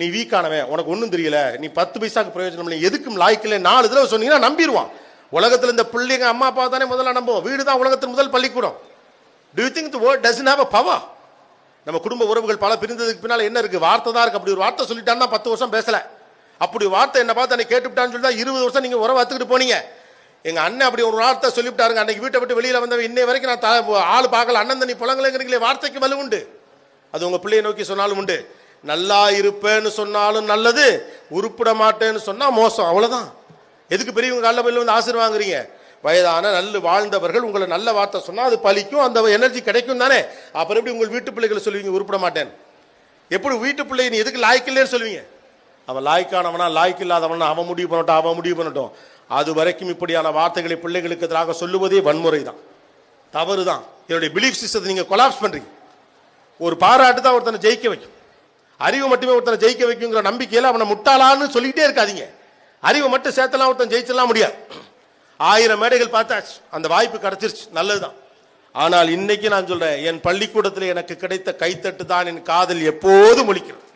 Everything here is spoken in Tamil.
நீ வீக்கானவன் உனக்கு ஒன்றும் தெரியல. நீ பத்து பைசாக்கு பிரயோஜனம் இல்லை. எதுக்கும் லாய்க்கில்லை நாலு தடவை சொன்னீங்கன்னா நம்பிடுவான். உலகத்தில் இந்த பிள்ளைங்க அம்மா அப்பா தானே முதல்ல நம்புவோம். வீடு தான் உலகத்தின் முதல் பள்ளிக்கூடம். Do you think the word doesn't have a power நம்ம குடும்ப உறவுகள் பல பிரிந்ததுக்கு பின்னால் என்ன இருக்கு? வார்த்தை தான் இருக்கு. அப்படி ஒரு வார்த்தை சொல்லிட்டான்னா பத்து வருஷம் பேசல. அப்படி வார்த்தை என்ன பார்த்து என்னை கேட்டுவிட்டான்னு சொல்லி தான் இருபது வருஷம் நீங்கள் உறவு வத்துக்கிட்டு போனீங்க. எங்கள் அண்ணன் அப்படி ஒரு வார்த்தை சொல்லிவிட்டாருங்க. அன்னைக்கு வீட்டை விட்டு வெளியில் வந்தவன் இன்னை வரைக்கும் நான் த- ஆள் பார்க்கல. அண்ணன் தண்ணி புலங்கலைங்கிறீங்களே வார்த்தைக்கு வலு உண்டு. அது உங்கள் பிள்ளையை நோக்கி சொன்னாலும் உண்டு. நல்லா இருப்பேன்னு சொன்னாலும் நல்லது உருப்பிட மாட்டேன்னு சொன்னால் மோசம் அவ்வளோதான் எதுக்கு பெரியவங்க கால போய் வந்து ஆசீர்வாதம் வாங்குறீங்க? வயதான நல்ல வாழ்ந்தவர்கள் உங்களை நல்ல வார்த்தை சொன்னால் அது பலிக்கும் அந்த எனர்ஜி கிடைக்கும் தானே. அப்புறம் எப்படி உங்கள் வீட்டு பிள்ளைகளை சொல்லுவீங்க உருப்பிட மாட்டேன் எப்படி வீட்டு பிள்ளை நீ எதுக்கு லாய்க்கில்லைன்னு சொல்லுவீங்க? அவன் லாய்க்கானவனா லாய்க்கு இல்லாதவனா அவன் முடிவு பண்ணட்டும் அவன் முடிவு பண்ணட்டும். அது வரைக்கும் இப்படியான வார்த்தைகளை பிள்ளைகளுக்கு எதிராக சொல்லுவதே வன்முறை தான் தவறு தான் என்னுடைய பிலீஃப் சிஸ்டத்தை நீங்கள் கொலாப்ஸ் பண்ணுறீங்க ஒரு பாராட்டு தான் ஒருத்தனை ஜெயிக்க வைக்கும். அறிவு மட்டுமே ஒருத்தனை ஜெயிக்க வைக்குங்கிற நம்பிக்கையில் அவனை முட்டாளான்னு சொல்லிக்கிட்டே இருக்காதிங்க. அறிவை மட்டும் சேர்த்தலாம் ஒருத்தன் ஜெயிச்சலாம் முடியாது. ஆயிரம் மேடைகள் பார்த்தாச்சு. அந்த வாய்ப்பு கிடைச்சிருச்சு. நல்லதுதான். ஆனால் இன்னைக்கு நான் சொல்றேன் என் பள்ளிக்கூடத்தில் எனக்கு கிடைத்த கைத்தட்டு தான் என் காதல் எப்போதும் ஒழிக்கிறது